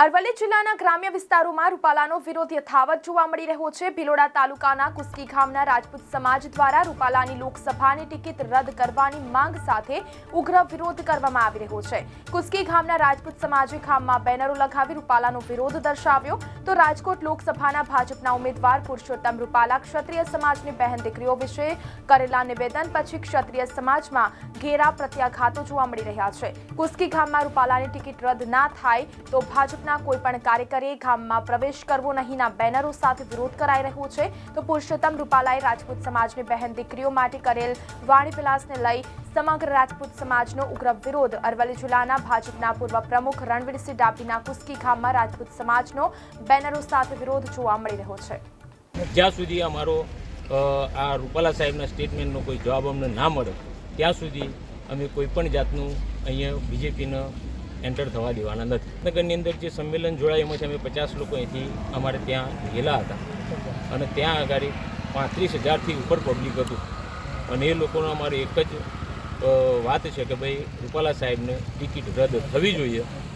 અરવલ્લી જિલ્લાના ગ્રામ્ય વિસ્તારોમાં રૂપાલાનો વિરોધ યથાવત જોવા મળી રહ્યો છે. ભિલોડા તાલુકાના કુસ્કી ગામના રાજપૂત સમાજ દ્વારા રૂપાલાની લોકસભાની ટિકિટ રદ કરવાની માંગ સાથે ઉગ્ર વિરોધ કરવામાં આવી રહ્યો છે. કુસ્કી ગામના રાજપૂત સમાજે ખામમાં બેનરો લગાવી રૂપાલાનો વિરોધ દર્શાવ્યો. તો રાજકોટ લોકસભાના ભાજપના ઉમેદવાર પુરુષોત્તમ રૂપાલા ક્ષત્રિય સમાજની બહેન દીકરીઓ વિશે કરેલા નિવેદન પછી ક્ષત્રિય સમાજમાં ઘેરા પ્રત્યાઘાતો જોવા મળી રહ્યા છે. કુસ્કી ગામમાં રૂપાલાની ટિકિટ રદ ના થાય તો ભાજપના કોઈ પણ કાર્યકરે ગામમાં પ્રવેશ કરવો નહીંના બેનરો સાથે વિરોધ કરાઈ રહ્યો છે. તો પુરુષોત્તમ રૂપાલાએ રાજપૂત સમાજની બહેન દીકરીઓ માટે કરેલ વાણી વિલાસને લઈ સમગ્ર રાજપૂત સમાજનો ઉગ્ર વિરોધ. અરવલ્લી જિલ્લાના ભાજપના પૂર્વ પ્રમુખ રણવીરસિંહ ડાભીના કુસ્કી ગામમાં રાજપૂત સમાજનો બેનરો સાથે વિરોધ જોવા મળી રહ્યો છે. જ્યાં સુધી અમારો આ રૂપાલા સાહેબના સ્ટેટમેન્ટનો કોઈ જવાબ અમને ના મળે, ત્યાં સુધી અમે કોઈ પણ જાતનું અહીંયા બીજેપીને એન્ટર થવા દેવાના નથી. નગરની અંદર જે સંમેલન જોડાય એમાંથી અમે પચાસ લોકો અહીંથી અમારે ત્યાં ગયેલા હતા. અને ત્યાં આગળ પાંત્રીસ હજારથી ઉપર પબ્લિક હતું. અને એ લોકોનો અમારે એક જ વાત છે કે ભાઈ રૂપાલા સાહેબને ટિકિટ રદ થવી જોઈએ.